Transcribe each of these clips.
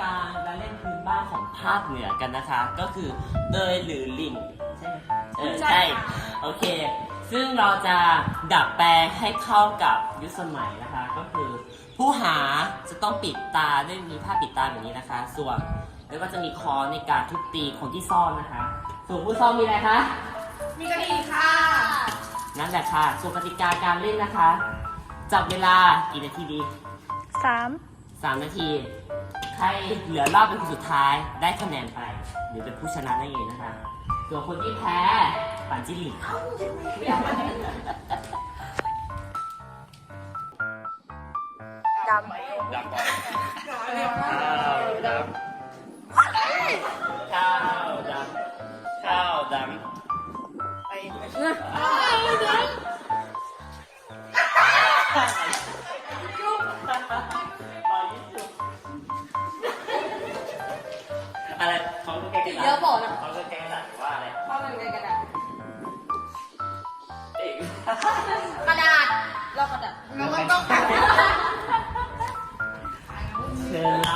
จะมาเล่นการละเล่นพื้นบ้านของภาคเหนือกันนะคะ ก็คือเตยหรือลิงใช่ไหมเออใช่ใช่ค่ะโอเค ซึ่งเราจะดัดแปลงให้เข้ากับยุคสมัยนะคะ ก็คือ ผู้หาจะต้องปิดตาด้วยมีผ้าปิดตาแบบนี้นะคะ ส่วนแล้วก็จะมีคอในการทุบตีคนที่ซ่อนนะคะ ส่วนผู้ซ่อนมีอะไรคะ มีกระดิ่งค่ะ นั่นแหละค่ะ ส่วนกติกาการเล่นนะคะ จับเวลากี่นาทีดีสามสามนาที ใครเหลือรอบเป็นคนสุดท้ายได้คะแนนไปหรือเป็นผู้ชนะนั่นเองนะคะส่วนคนที่แพ้ปั่นจิ้งหรีดดดับก่อนข้าวดำข้าวดำข้าวดำ อะไรเขาก็แก้กันเยอะบอกนะ เขาก็แก้กันว่าอะไรเข้ากันไงกันอะเอ๊ะกระดาษลอกกระดาษแล้วก็ต้อง เชิญ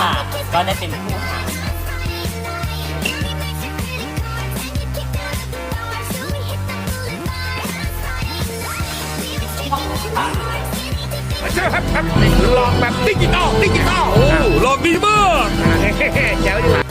ค่ะ ก็ได้เป็นผู้หาหลอกแบบดิจิตอลดิจิตอลโอ้หลอกดีมากแจ๋วดี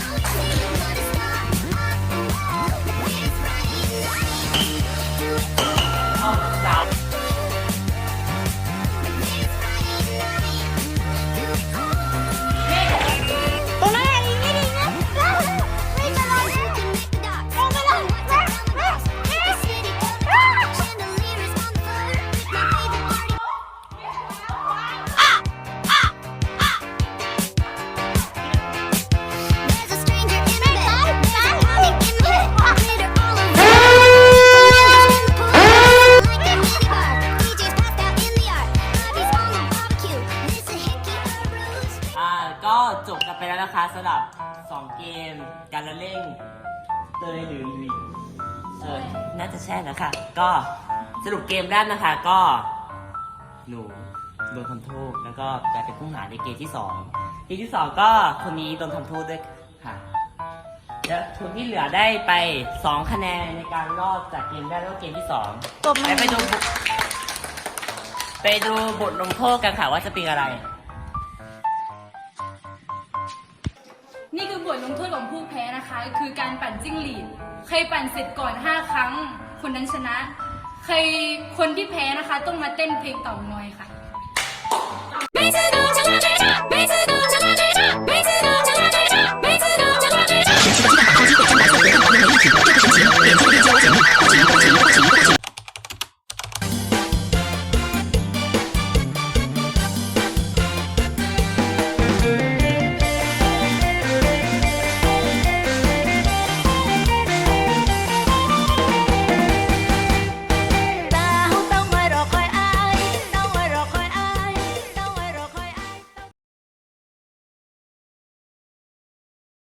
จบกันไปแล้วนะคะสำหรับ 2 เกม การละเล่นเตยหรือลิงเออน่าจะใช่นะคะก็สรุปเกมแรกนะคะ ก็ หนูโดนทำโทษแล้วก็กลายเป็นผู้หาในเกมที่2เกมที่2ก็คนนี้โดนทำโทษด้วยค่ะแล้วคนที่เหลือได้ไป 2 คะแนนในการรอดจากเกมแรกแล้วก็เกมที่2ำตบไปมือไปดูบทไปดูบทลงโทษกันค่ะว่าจะเป็นอะไร บทลงโทษของผู้แพ้นะคะ คือการปั่นจิ้งหรีด ใครปั่นเสร็จก่อน 5 ครั้ง คนนั้นชนะ ใครคนที่แพ้นะคะ ต้องมาเต้นเพลงต่างอยค่ะ